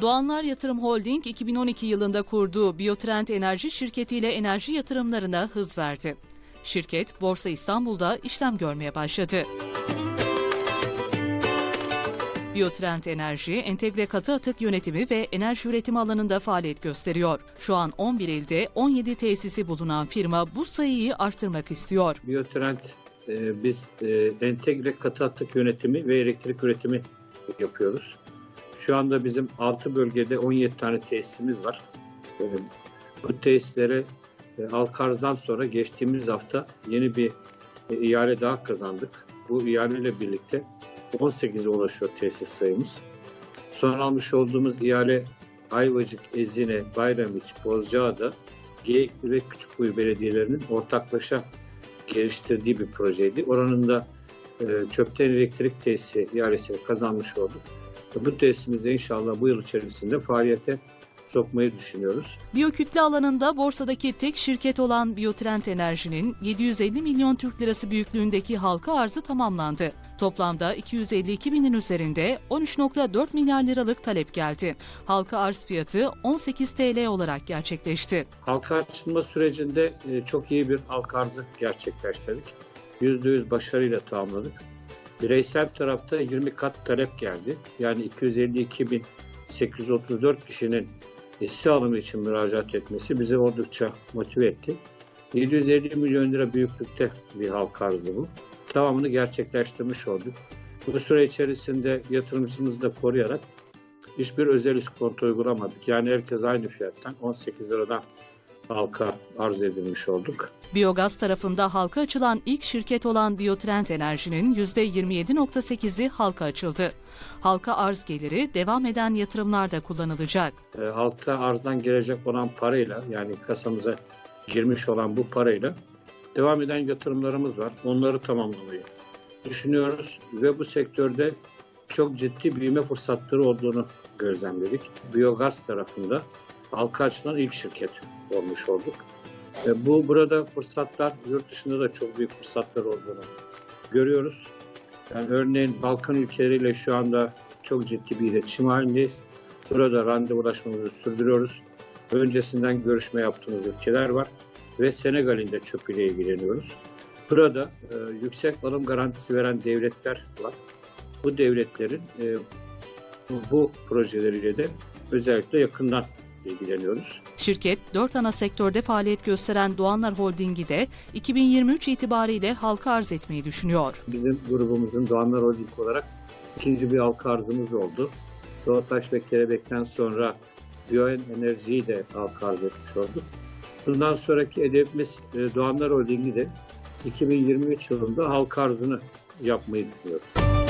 Doğanlar Yatırım Holding 2012 yılında kurduğu Biotrend Enerji şirketiyle enerji yatırımlarına hız verdi. Şirket Borsa İstanbul'da işlem görmeye başladı. Biotrend Enerji, entegre katı atık yönetimi ve enerji üretimi alanında faaliyet gösteriyor. Şu an 11 ilde 17 tesisi bulunan firma bu sayıyı arttırmak istiyor. Biotrend e, biz e, entegre katı atık yönetimi ve elektrik üretimi yapıyoruz. Şu anda bizim 6 bölgede 17 tane tesisimiz var. E, bu tesislere e, Alkarz'dan sonra geçtiğimiz hafta yeni bir e, ihale daha kazandık. Bu ihaleyle birlikte 18'e ulaşıyor tesis sayımız. Son almış olduğumuz ihale Ayvacık, Ezine, Bayramiç, Bozcaada, Geyikli ve Küçükkuyu belediyelerinin ortaklaşa geliştirdiği bir projeydi. Oranın da e, çöpten elektrik tesisi ihalesini kazanmış olduk. Bu tesisimizde inşallah bu yıl içerisinde faaliyete sokmayı düşünüyoruz. Biyokütle alanında borsadaki tek şirket olan Biotrend Enerji'nin 750 milyon Türk lirası büyüklüğündeki halka arzı tamamlandı. Toplamda 252 binin üzerinde 13.4 milyar liralık talep geldi. Halka arz fiyatı 18 TL olarak gerçekleşti. Halka açılma sürecinde e, çok iyi bir halka arzı gerçekleştirdik. %100 başarıyla tamamladık. Bireysel tarafta 20 kat talep geldi. Yani 252.834 kişinin hisse alımı için müracaat etmesi bizi oldukça motive etti. 750 milyon lira büyüklükte bir halka arzı bu. Tamamını gerçekleştirmiş olduk. Bu süre içerisinde yatırımcımızı da koruyarak hiçbir özel iskonto uygulamadık. Yani herkes aynı fiyattan 18 liradan halka arz edilmiş olduk. Biyogaz tarafında halka açılan ilk şirket olan Biotrend Enerji'nin %27.8'i halka açıldı. Halka arz geliri devam eden yatırımlarda kullanılacak. E, halka arzdan gelecek olan parayla yani kasamıza girmiş olan bu parayla devam eden yatırımlarımız var. Onları tamamlamayı düşünüyoruz ve bu sektörde çok ciddi büyüme fırsatları olduğunu gözlemledik. Biyogaz tarafında halka açılan ilk şirket olmuş olduk. E, bu burada fırsatlar yurt dışında da çok büyük fırsatlar olduğunu görüyoruz. Yani örneğin Balkan ülkeleriyle şu anda çok ciddi bir iletişim halindeyiz. Burada randevulaşmamızı sürdürüyoruz. Öncesinden görüşme yaptığımız ülkeler var ve Senegal'in de çöpüyle ilgileniyoruz. Burada e, yüksek alım garantisi veren devletler var. Bu devletlerin e, bu, projeleriyle de özellikle yakından ilgileniyoruz. Şirket, 4 ana sektörde faaliyet gösteren Doğanlar Holding'i de 2023 itibariyle halka arz etmeyi düşünüyor. Bizim grubumuzun Doğanlar Holding olarak ikinci bir halka arzımız oldu. Doğataş ve Kelebek'ten sonra biyoenerjiyi de halka arz etmiş olduk. Bundan sonraki hedefimiz e, Doğanlar Holding'i de 2023 yılında halka arzını yapmayı düşünüyoruz.